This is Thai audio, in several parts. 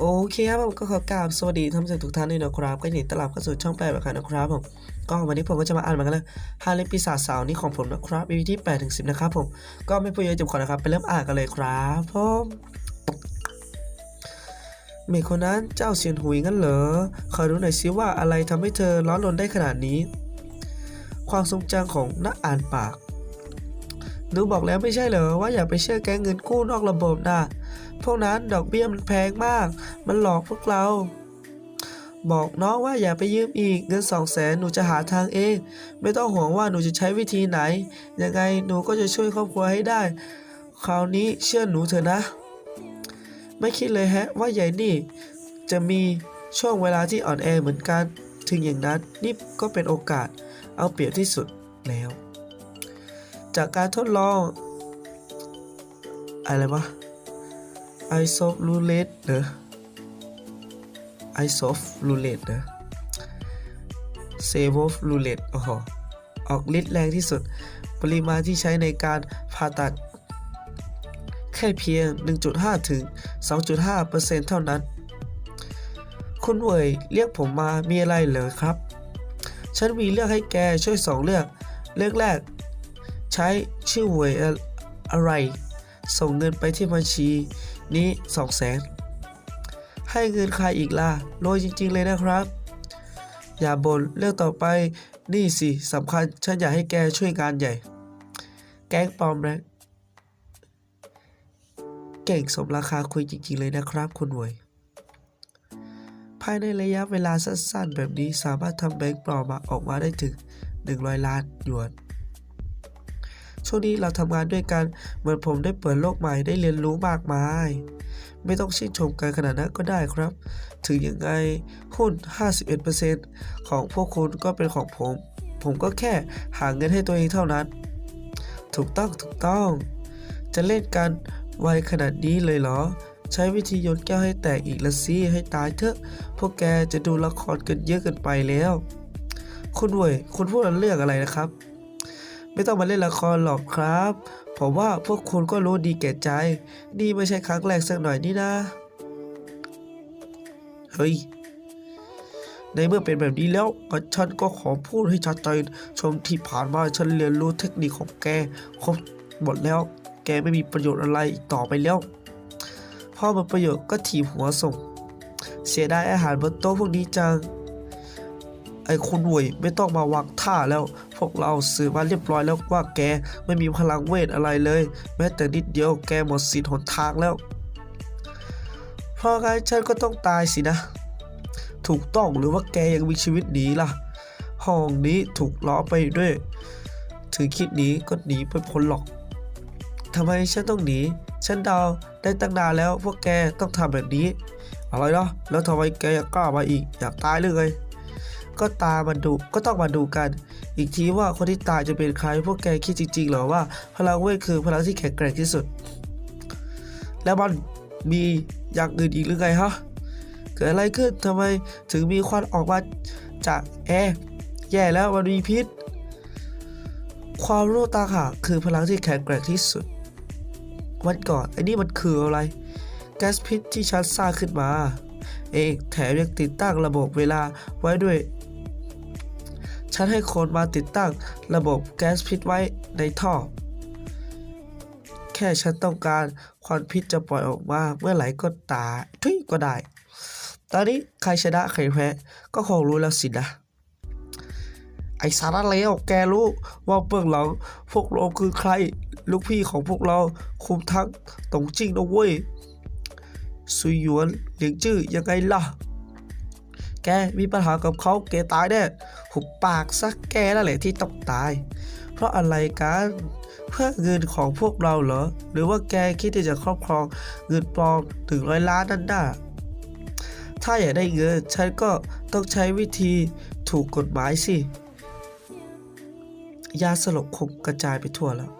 โอเคครับผมก็ขอกราบสวัสดีท่านผู้ชมทุกท่านด้วยนะครับก็ยินดีต้อนรับเข้าสู่ช่องแปดแบบกันนะครับผมก็วันนี้ผมก็จะมาอ่านมากันเลยฮาเลปีศาจสาวนี่ของผมนะครับ EP ที่8ถึง10 นะครับผมก็ไม่พูดเยอะจบก่อนนะครับ ไปเริ่มอ่านกันเลยครับผมเมย์คนนั้นเจ้าเซียนหุยงั้นเหรอขอรู้หน่อยสิว่าอะไรทำให้เธอร้อนรนได้ขนาดนี้ ความทรงจำของนักอ่านปาก หนูบอกแล้วไม่ใช่เหรอว่าอย่าไปเชื่อแก๊งเงินกู้นอกระบบนะพวกนั้นดอกเบี้ยมันแพงมาก มันหลอกพวกเรา บอกน้องว่าอย่าไปยืมอีกเงินสองแสนหนูจะหาทางเอง ไม่ต้องห่วงว่าหนูจะใช้วิธีไหน ยังไงหนูก็จะช่วยครอบครัวให้ได้ คราวนี้เชื่อหนูเถอะนะ ไม่คิดเลยแฮะว่าใหญ่นี่จะมีช่วงเวลาที่อ่อนแอเหมือนกัน ถึงอย่างนั้นนี่ก็เป็นโอกาสเอาเปรียบที่สุดแล้ว จากการทดลอง อะไรวะไอซอฟรูเลตเนอะไอซอฟรูเลตเนอะเซวอฟรูเลตโอ้โหออกฤทธิ์แรงที่สุด ปริมาณที่ใช้ในการผ่าตัด แค่เพียง 1.5 ถึง 2.5%เท่านั้น คุณเวยเรียกผมมามีอะไรเหรอครับ ฉันมีเรื่องให้แกช่วยสองเรื่อง เรื่องแรก ใช้ชื่อเวยอะไร ส่งเงินไปที่บัญชีนี้สองแสนให้เงินใครอีกล่ะโรยจริง ๆ เลยนะครับ อย่าบน่นเรื่องต่อไปนี่สิสำคัญฉันอยากให้แกช่วยงานใหญ่ แก๊งปลอมแรงเก่งสมราคาคุยจริง ๆ เลยนะครับ คุณหวย ภายในระยะเวลาสั้น ๆ แบบนี้สามารถทำแบงค์ปลอมมาออกมาได้ถึง 100 ล้านหยวน ช่วงนี้เราทำงานด้วยกัน เหมือนผมได้เปิดโลกใหม่ได้เรียนรู้มากมาย ไม่ต้องชื่นชมกันขนาดนั้นก็ได้ครับ ถึงยังไงหุ้น 51%ของพวกคุณก็เป็นของผม ผมก็แค่หาเงินให้ตัวเองเท่านั้น ถูกต้องถูกต้อง จะเล่นกันไวขนาดนี้เลยเหรอใช้วิธีโยนแก้วให้แตกอีกละสิให้ตายเถอะ พวกแกจะดูละครกันเยอะเกินไปแล้ว คุณเว่ยคุณพูดเรื่องอะไรนะครับ ไม่ต้องมาเล่นละครหรอกครับผมว่าพวกคุณก็รู้ดีแก่ใจ นี่ไม่ใช่ครั้งแรกสักหน่อยนี่นะ เฮ้ย ในเมื่อเป็นแบบนี้แล้วฉันก็ขอพูดให้ชัดเจนชมที่ผ่านมาฉันเรียนรู้เทคนิคของแกครบหมดแล้ว แกไม่มีประโยชน์อะไรอีกต่อไปแล้วพ่อหมดประโยชน์ก็ถีบหัวส่ง เสียดายอาหารบนโต๊ะพวกนี้จัง ไอ้คุณหวยไม่ต้องมาวางท่าแล้ว พวกเราสื่อมาเรียบร้อยแล้วว่าแกไม่มีพลังเวทอะไรเลย แม้แต่นิดเดียวแกหมดสิทธิ์หนทางแล้ว เพราะงั้นฉันก็ต้องตายสินะ ถูกต้องหรือว่าแกยังมีชีวิตหนีล่ะ ห้องนี้ถูกล้อไปด้วย ถึงคิดหนีก็หนีไปพ้นหรอกทำไมฉันต้องหนี ฉันเดาได้ตั้งนานแล้วพวกแกต้องทำแบบนี้ อะไรเนาะแล้วทำไมแกยังกล้ามาอีกอยากตายหรือไง ก็ตามมาดูก็ต้องมาดูกัน อีกทีว่าคนที่ตายจะเป็นใครพวกแกคิดจริงๆหรอว่า พลังเวทคือพลังที่แข็งแกร่งที่สุด แล้วมันมีอย่างอื่นอีกหรือไงฮะเกิดอะไรขึ้นทำไมถึงมีควันออกมาจากแอร์แย่แล้วมันมีพิษ ความรู้ตางหาคือพลังที่แข็งแกร่งที่สุด วันก่อนไอ้นี่มันคืออะไร แก๊สพิษที่ฉันสร้างขึ้นมา เองแถมยังติดตั้งระบบเวลาไว้ด้วย ฉันให้คนมาติดตั้งระบบแก๊สพิษไว้ในท่อ แค่ฉันต้องการควันพิษจะปล่อยออกมาเมื่อไหร่ก็ตายทุยก็ได้ ตอนนี้ใครชนะใครแพ้ก็คงรู้แล้วสินะไอสาระเลวแกรู้ว่าเบื้องหลังพวกเราคือใคร ลูกพี่ของพวกเราคุมทั้งตงจริงนะเว้ยซุยหยวนเหลียงจื้อยังไงล่ะ แกมีปัญหากับเขาแกตายแน่หุบปากซะแกนั่นแหละที่ต้องตาย เพราะอะไรกันเพื่อเงินของพวกเราเหรอ หรือว่าแกคิดที่จะครอบครองเงินปลอมถึงร้อยล้านนั่นน่ะถ้าอยากได้เงินฉันก็ต้องใช้วิธีถูกกฎหมายสิ ยาสลบคงกระจายไปทั่วแล้ว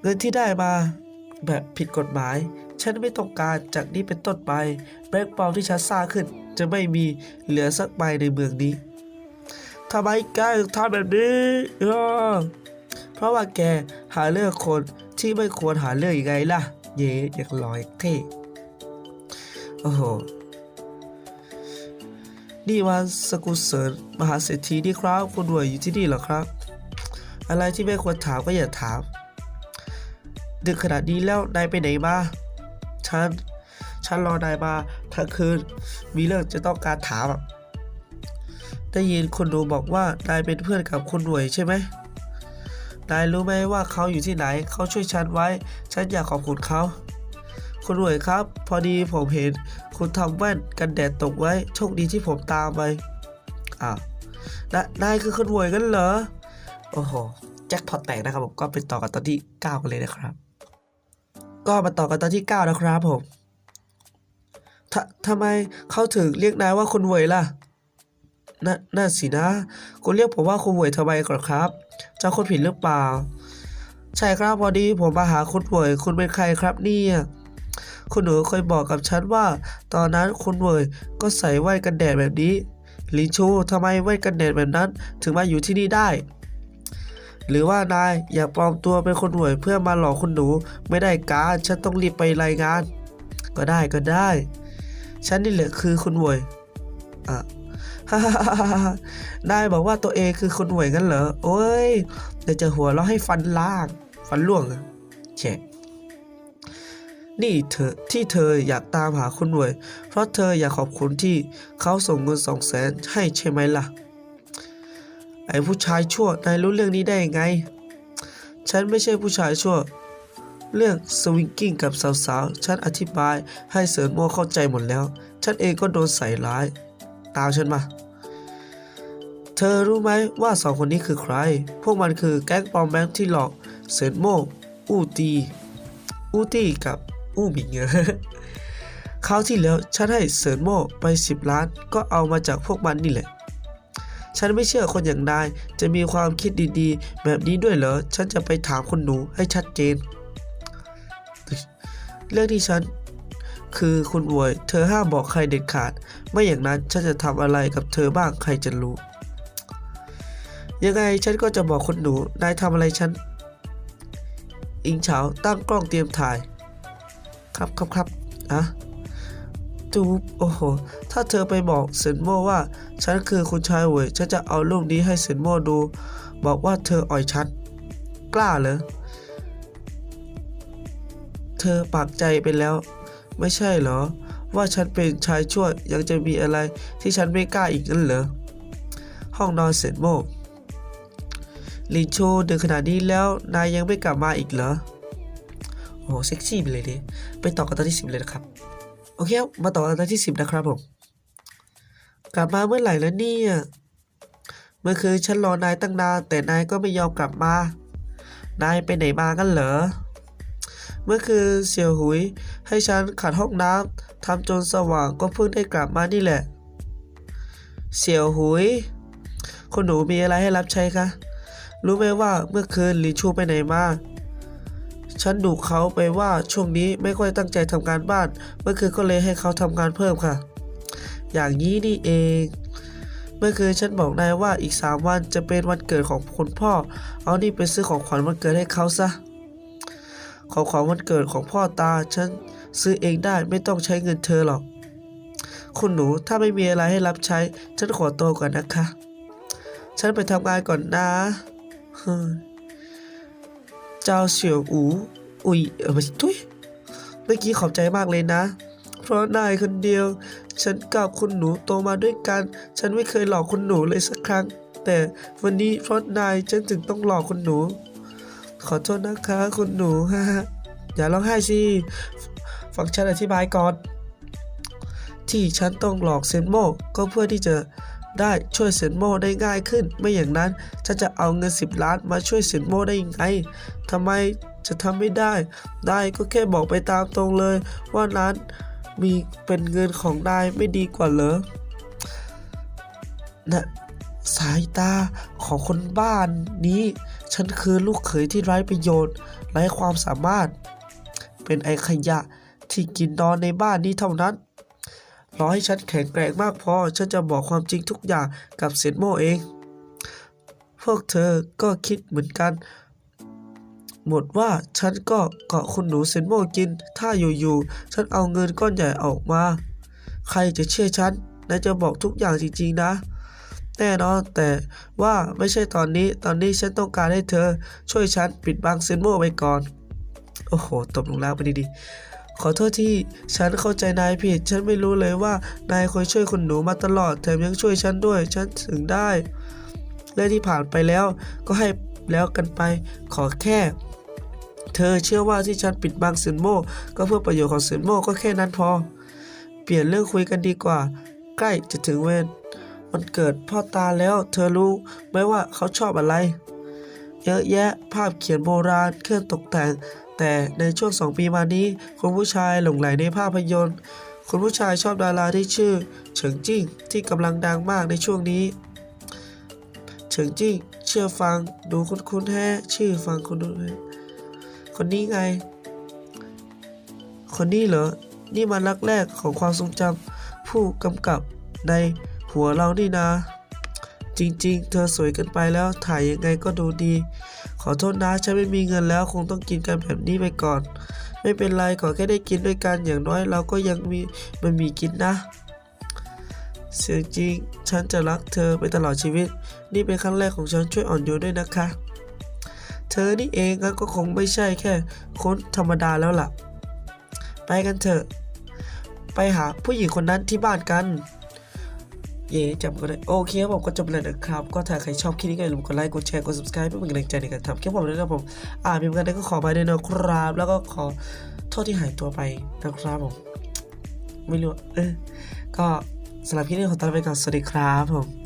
เงินที่ได้มาแบบผิดกฎหมายฉันไม่ต้องการจากนี้เป็นต้นไปแบงค์ปลอมที่ฉันสร้างขึ้น จะไม่มีเหลือสักใบในเมืองนี้ทำไมแกถึงทำแบบนี้เพราะว่าแกหาเรื่องคนที่ไม่ควรหาเรื่องยังไงล่ะ เย่อยากลอยเท่โอ้โหนี่วันสกุลเสริญมหาเศรษฐีนี่ครับคุณรวยอยู่ที่นี่เหรอครับ อะไรที่ไม่ควรถามก็อย่าถาม ดึกขนาดนี้แล้วนายไปไหนมา ฉันฉันรอนายมาทั้งคืน มีเรื่องจะต้องการถาม ได้ยินคนดูบอกว่านายเป็นเพื่อนกับคุณรวยใช่ไหมนายรู้ไหมว่าเขาอยู่ที่ไหน เขาช่วยฉันไว้ ฉันอยากขอบคุณเขาคุณรวยครับ พอดีผมเห็นคุณทำแว่นกันแดดตกไว้ โชคดีที่ผมตามไป อ้าวนนายคือคุณรวยกันเหรอ โอ้โห แจ็คพอตแตกนะครับผม ก็ไปต่อกันตอนที่ 9 กันเลยนะครับ ก็มาต่อกันตอนที่9นะครับผมททำไมเขาถึงเรียกนายว่าคุณรวยล่ะน่าน่าสินะ คุณเรียกผมว่าคุณหวยทำไมก่อนครับเจ้าคนผิดหรือเปล่า ใช่ครับพอดีผมมาหาคุณหวยคุณเป็นใครครับเนี่ยคุณหนูเคยบอกกับฉันว่า ตอนนั้นคุณหวยก็ใส่แว่นกันแดดแบบนี้ลินชูทำไมแว่นกันแดดแบบนั้น ถึงมาอยู่ที่นี่ได้ หรือว่านายอยากปลอมตัวเป็นคนหวยเพื่อมาหลอกคุณหนูไม่ได้การฉันต้องรีบไปรายงาน ก็ได้ก็ได้ ฉันนี่แหละคือคุณหวยอะฮ่าฮ่าฮ่าฮ่านายบอกว่าตัวเองคือคนหวยกันเหรอโอ้ยเดี๋ยวจะหัวเราะให้ฟันล่างฟันล่วงอะแฉนี่เธอที่เธออยากตามหาคนหวย เพราะเธออยากขอบคุณที่เขาส่งเงินสองแสนให้ใช่ไหมล่ะ อ้ผู้ชายชั่ว นายรู้เรื่องนี้ได้ยังไง ฉันไม่ใช่ผู้ชายชั่ว เรื่องสวิงกิ้งกับสาวๆ ฉันอธิบายให้เสิร์นโมเข้าใจหมดแล้ว ฉันเองก็โดนใส่ร้าย ตามฉันมา เธอรู้ไหมว่าสองคนนี้คือใคร พวกมันคือแก๊งปอมแบงที่หลอกเซินโมอูตี อูตีกับอูหมิงเงคราวที่แล้วฉันให้เซินโมไป 10 ล้าน ก็เอามาจากพวกมันนี่แหละ ฉันไม่เชื่อคนอย่างนายจะมีความคิดดีๆ แบบนี้ด้วยเหรอ ฉันจะไปถามคุณหนูให้ชัดเจน เรื่องที่ฉันคือคุณบวย เธอห้ามบอกใครเด็ดขาด ไม่อย่างนั้นฉันจะทำอะไรกับเธอบ้างใครจะรู้ ยังไงฉันก็จะบอกคุณหนู นายทำอะไรฉัน อิงเฉาตั้งกล้องเตรียมถ่าย ครับครับครับอะ จูบโอ้โห ถ้าเธอไปบอกเซนโมว่า ฉันคือคุณชายเวยฉันจะเอารูปนี้ให้เซนโมดู บอกว่าเธออ่อยฉันกล้าเหรอ เธอปากใจไปแล้ว ไม่ใช่เหรอ ว่าฉันเป็นชายชั่วยังจะมีอะไรที่ฉันไม่กล้าอีกนั่นเหรอ ห้องนอนเสร็จโมลินโชดึกขนาดนี้แล้วนายยังไม่กลับมาอีกเหรอโอ้โหเซ็กซี่ไปเลยดิ ไปต่อกันตอนที่สิบเลยนะครับ อเค มาต่อกันตอนที่สิบนะครับผมกลับมาเมื่อไหร่แล้วเนี่ยเมื่อคืนฉันรอนายตั้งนานแต่นายก็ไม่ยอมกลับมา นายไปไหนมากันเหรอ เมื่อคืนเสี่ยวหุย ให้ฉันขัดห้องน้ำทำจนสว่างก็เพิ่งได้กลับมานี่แหละ เสี่ยวหุยคุณหนูมีอะไรให้รับใช้คะ รู้ไหมว่าเมื่อคืนหลีชูไปไหนมา ฉันดุเขาไปว่าช่วงนี้ไม่ค่อยตั้งใจทำงานบ้าน เมื่อคืนก็เลยให้เขาทำงานเพิ่มค่ะ อย่างนี้นี่เอง เมื่อคืนฉันบอกนายว่าอีกสามวันจะเป็นวันเกิดของคุณพ่อ เอานี่ไปซื้อของขวัญวันเกิดให้เขาซะ ของขวัญวันเกิดของพ่อตา ฉันซื้อเองได้ไม่ต้องใช้เงินเธอหรอก คุณหนูถ้าไม่มีอะไรให้รับใช้ ฉันขอตัวก่อนนะคะ ฉันไปทำงานก่อนนะเฮ้ย เจ้าเสี่ยวอู อุ๊ยเออไม่ใช่ทุยเมื่อกี้ขอบใจมากเลยนะ เพราะนายคนเดียว ฉันกับคุณหนูโตมาด้วยกัน ฉันไม่เคยหลอกคุณหนูเลยสักครั้ง แต่วันนี้เพราะนายฉันถึงต้องหลอกคุณหนู ขอโทษนะคะคุณหนูฮ่าอย่าร้องไห้สิฟังฉันอธิบายก่อน ที่ฉันต้องหลอกเซนโมก็เพื่อที่จะ ได้ช่วยเซนโมได้ง่ายขึ้น ไม่อย่างนั้นฉันจะเอาเงิน 10 ล้านมาช่วยเซนโมได้ยังไงทำไมจะทำไม่ได้ ได้ก็แค่บอกไปตามตรงเลย ว่านั้นมีเป็นเงินของนายไม่ดีกว่าเหรอนะสายตาของคนบ้านนี้ ฉันคือลูกเขยที่ไร้ประโยชน์ไร้ความสามารถ เป็นไอขยะที่กินนอนในบ้านนี้เท่านั้น รอให้ฉันแข็งแกร่งมากพอ ฉันจะบอกความจริงทุกอย่างกับเซนโมเอง พวกเธอก็คิดเหมือนกัน หมดว่าฉันก็เกาะคุณหนูเซนโมกิน ถ้าอยู่ๆ ฉันเอาเงินก้อนใหญ่ออกมา ใครจะเชื่อฉันนายจะบอกทุกอย่างจริงๆนะ แน่นอนแต่ว่าไม่ใช่ตอนนี้ ตอนนี้ฉันต้องการให้เธอ ช่วยฉันปิดบังเซนโมไว้ก่อน โอ้โห ตบลงแล้วไปดีๆ ขอโทษที่ฉันเข้าใจนายผิด ฉันไม่รู้เลยว่านายคอยช่วยคุณหนูมาตลอด แถมยังช่วยฉันด้วย ฉันถึงได้เรื่องที่ผ่านไปแล้วก็ให้แล้วกันไป ขอแค่ เธอเชื่อว่าที่ฉันปิดบังเซนโมก็เพื่อประโยชน์ของเซนโมก็แค่นั้นพอ เปลี่ยนเรื่องคุยกันดีกว่า ใกล้จะถึงเวรวันเกิดพ่อตาแล้ว เธอรู้ไหมว่าเขาชอบอะไร เยอะแยะภาพเขียนโบราณเครื่องตกแต่ง แต่ในช่วงสองปีมานี้คุณผู้ชายหลงไหลในภาพยนตร์ คุณผู้ชายชอบดาราที่ชื่อ เฉิงจิ้งที่กำลังดังมากในช่วงนี้ เฉิงจิ้งเชื่อฟังดูคุ้นๆแฮะชื่อฟังคุณดูคนนี้ไง คนนี้เหรอ นี่มันรักแรกของความทรงจำผู้กำกับในหัวเรานี่นาจริงๆ เธอสวยเกินไปแล้วถ่ายยังไงก็ดูดี ขอโทษนะฉันไม่มีเงินแล้วคงต้องกินกันแบบนี้ไปก่อน ไม่เป็นไรขอแค่ได้กินด้วยกันอย่างน้อยเราก็ยังมีมันมีกินนะ เสียงจริงฉันจะรักเธอไปตลอดชีวิต นี่เป็นครั้งแรกของฉันช่วยอ่อนโยนด้วยนะคะ เธอนี่เองก็คงไม่ใช่แค่คนธรรมดาแล้วล่ะ ไปกันเถอะ ไปหาผู้หญิงคนนั้นที่บ้านกัน เย่จำก็ได้โอเคครับผมก็จบเลยนะครับ ก็ถ้าใครชอบคลิปนี้ก็อย่าลืมกดไลค์กดแชร์กด subscribe เพื่อเป็นกำลังใจในการทำคลิปผมด้วยนะครับผมอ่ามีกันได้ก็ขอไปด้วยนะครับ แล้วก็ขอโทษที่หายตัวไปนะครับผมไม่รู้เออก็สำหรับคลิปนี้ขอตัวไปก่อนสวัสดีครับผม